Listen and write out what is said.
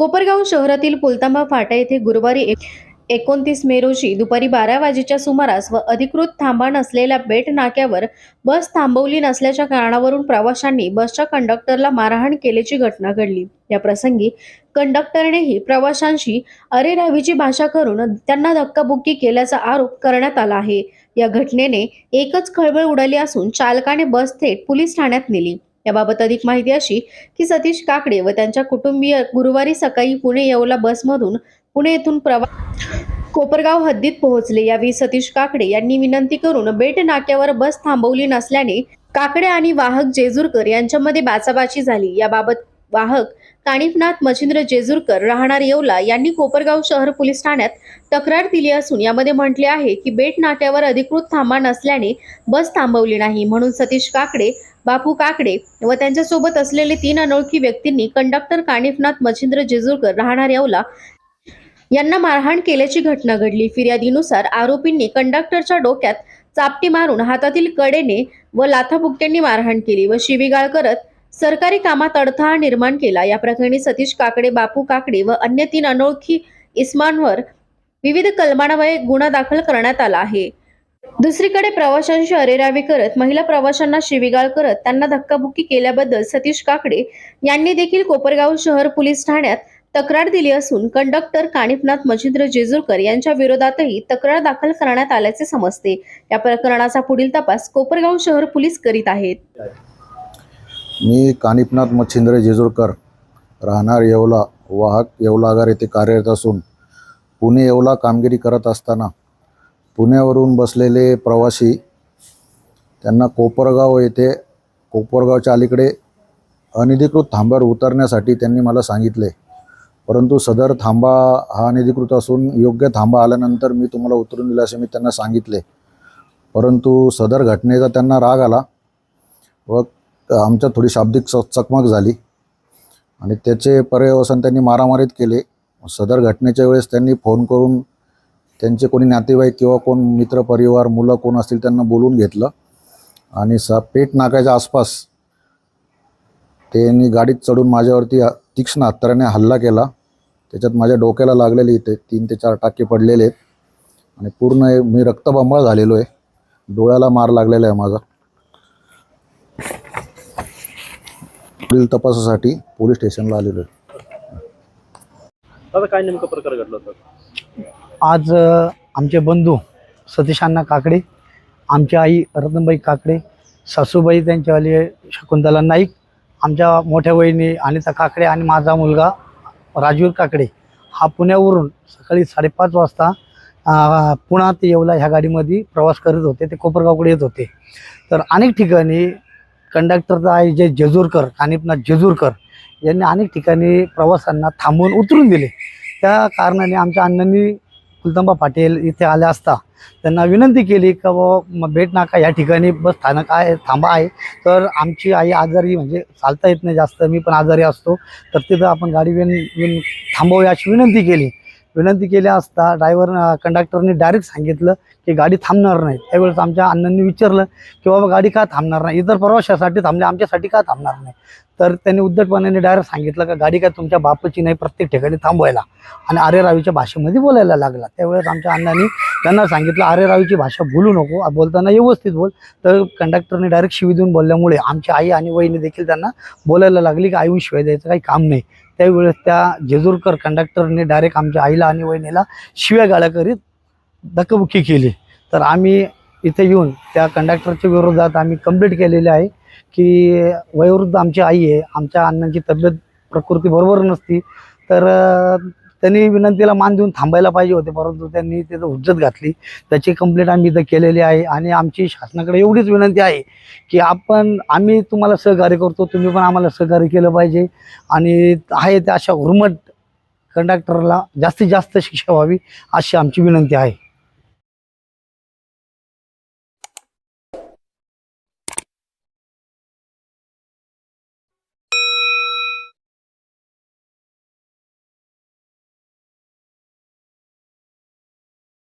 कोपरगाव शहरातील पुलतांबा फाटा येथे गुरुवारी एक एकोणतीस मे रोजी दुपारी बारा वाजेच्या सुमारास व अधिकृत थांबा नसलेल्या बेट नाक्यावर बस थांबवली नसल्याच्या कारणावरून प्रवाशांनी बसच्या कंडक्टरला मारहाण केल्याची घटना घडली. या प्रसंगी कंडक्टरनेही प्रवाशांशी अरे रावीची भाषा करून त्यांना धक्काबुक्की केल्याचा आरोप करण्यात आला आहे. या घटनेने एकच खळबळ उडाली असून चालकाने बस थेट पोलीस ठाण्यात नेली. याबाबत अधिक माहिती अशी की सतीश काकडे व त्यांच्या कुटुंबीय गुरुवारी सकाळी पुणे येवला बसमधून पुणे येथून प्रवास कोपरगाव हद्दीत पोहोचले. यावेळी सतीश काकडे यांनी विनंती करून बेट नाक्यावर बस थांबवली नसल्याने काकडे आणि वाहक जेजूरकर यांच्यामध्ये बाचाबाची झाली. याबाबत वाहक कानिफनाथ मच्छिंद्र जेजूरकर राहणार येवला यांनी कोपरगाव शहर पोलीस ठाण्यात तक्रार दिली असून यामध्ये म्हटले आहे की बेटनाट्यावर अधिकृत थांबा नसल्याने बस थांबवली नाही. म्हणून सतीश काकडे बापू काकडे व त्यांच्यासोबत असलेले तीन अनोळखी व्यक्तींनी कंडक्टर कानिफनाथ मच्छिंद्र जेजूरकर राहणार येवला यांना मारहाण केल्याची घटना घडली. फिर्यादीनुसार आरोपींनी कंडक्टरच्या डोक्यात चापटी मारून हातातील कडेने व लाथाबुकट्यांनी मारहाण केली व शिवीगाळ करत सरकारी कामात अडथळा निर्माण केला. या प्रकरणी सतीश काकडे बापू काकडे व अन्य तीन अनोळखी इस्मांवर विविध कलमानावये गुन्हा दाखल करण्यात आला आहे. दुसरीकडे प्रवाशांशी अरेरावी करत महिला प्रवाशांना शिवीगाळ करत त्यांना धक्काबुक्की केल्याबद्दल सतीश काकडे यांनी देखील कोपरगाव शहर पोलीस ठाण्यात तक्रार दिली असून कंडक्टर कानिफनाथ मच्छिंद्र जेजूरकर यांच्या विरोधातही तक्रार दाखल करण्यात आल्याचे समजते. या प्रकरणाचा पुढील तपास कोपरगाव शहर पोलीस करीत आहेत. मी कानिपनाथ मच्छिंद्र जेजूरकर राहणार येवला वाहक येवलागार येथे कार्यरत असून पुणे येवला कामगिरी करत असताना पुण्यावरून बसलेले प्रवासी त्यांना कोपरगाव येथे कोपरगावच्या अलीकडे अनधिकृत थांब्यावर उतरण्यासाठी त्यांनी मला सांगितले. परंतु सदर थांबा हा अनधिकृत असून योग्य थांबा आल्यानंतर मी तुम्हाला उतरून दिला असे मी त्यांना सांगितले. परंतु सदर घटनेचा त्यांना राग आला व आमच्यात थोडी शाब्दिक च चकमक झाली. आणि त्याचे पर्यवसन त्यांनी मारामारीत केले. सदर घटनेच्या वेळेस त्यांनी फोन करून त्यांचे कोणी नातेवाईक किंवा कोण मित्र परिवार मुलं कोण असतील त्यांना बोलवून घेतलं. आणि सा पेट नाकाच्या आसपास त्यांनी गाडीत चढून माझ्यावरती तीक्ष्ण हत्याराने हल्ला केला. त्याच्यात माझ्या डोक्याला लागलेले इथे तीन ते चार टाके पडलेले आहेत. आणि पूर्ण मी रक्तबंबळ झालेलो आहे. डोळ्याला मार लागलेला आहे माझा. पुढील तपासासाठी पोलीस स्टेशनला आलेलो आहे. दादा काय नेमकं प्रकार घडला होता? आज अ, आमचे बंधू सतीशांना काकडे आमची आई रत्नबाई काकडे सासूबाई त्यांच्यावाली शकुंतला नाईक आमच्या मोठ्या वहिनी अनिता काकडे आणि माझा मुलगा राजवीर काकडे हा पुण्यावरून सकाळी साडेपाच वाजता अ, पुणा ते येवला ह्या गाडीमध्ये प्रवास करत होते. ते कोपरगावकडे येत होते. तर अनेक ठिकाणी कंडक्टर आहे जे जेजूरकर कानिपनाथ जेजूरकर यांनी अनेक ठिकाणी प्रवाशांना थांबवून उतरून दिले. त्या कारणाने आमच्या अण्णांनी कुलतंबा पाटील इथे आले असता त्यांना विनंती केली का बाबा भेट नाका या ठिकाणी बस स्थानक आहे थांबा आहे. तर आमची आई आजारी म्हणजे चालता येत नाही जास्त मी पण आजारी असतो. तर तिथं आपण गाडी विन विन थांबवूया अशी विनंती केली. विनंती केली असता ड्रायव्हर कंडक्टरने डायरेक्ट सांगितलं की गाडी थांबणार नाही. त्यावेळेस आमच्या अण्णांनी विचारलं की बाबा गाडी का थांबणार नाही? इतर प्रवाशासाठी थांबले आमच्यासाठी का थांबणार नाही? तर त्यांनी उद्धटपणाने डायरेक्ट सांगितलं का गाडी काय तुमच्या बापाची नाही प्रत्येक ठिकाणी थांबवायला. आणि आरे रावीच्या भाषेमध्ये बोलायला लागला. त्यावेळेस आमच्या अण्णांनी त्यांना सांगितलं आरे रावीची भाषा बोलू नको बोलताना व्यवस्थित बोल. तर कंडक्टरने डायरेक्ट शिवी देऊन बोलल्यामुळे आमची आई आणि वहिनी देखील त्यांना बोलायला लागली की आई शिवाय द्यायचं काही काम नाही. त्यावेळेस त्या जेजूरकर कंडक्टरने डायरेक्ट आमच्या आईला आणि वहिनीला शिव्या गाळ्या करीत धक्कबुक्की केली. तर आम्ही इथे येऊन त्या कंडक्टरच्या विरोधात आम्ही कंप्लेंट केलेली आहे की वयोवृद्ध आमची आई आहे आमच्या अण्णांची तब्येत प्रकृती बरोबर नसती. तर त्यांनी विनंतीला मान देऊन थांबायला पाहिजे होते परंतु त्यांनी तिथं हुज्जत घातली. त्याची कंप्लेंट आम्ही इथं केलेली आहे आणि आमची शासनाकडे एवढीच विनंती आहे की आपण आम्ही तुम्हाला सहकार्य करतो तुम्ही पण आम्हाला सहकार्य केलं पाहिजे. आणि आहे त्या अशा हुरमट कंडक्टरला जास्तीत जास्त शिक्षा व्हावी अशी आमची विनंती आहे.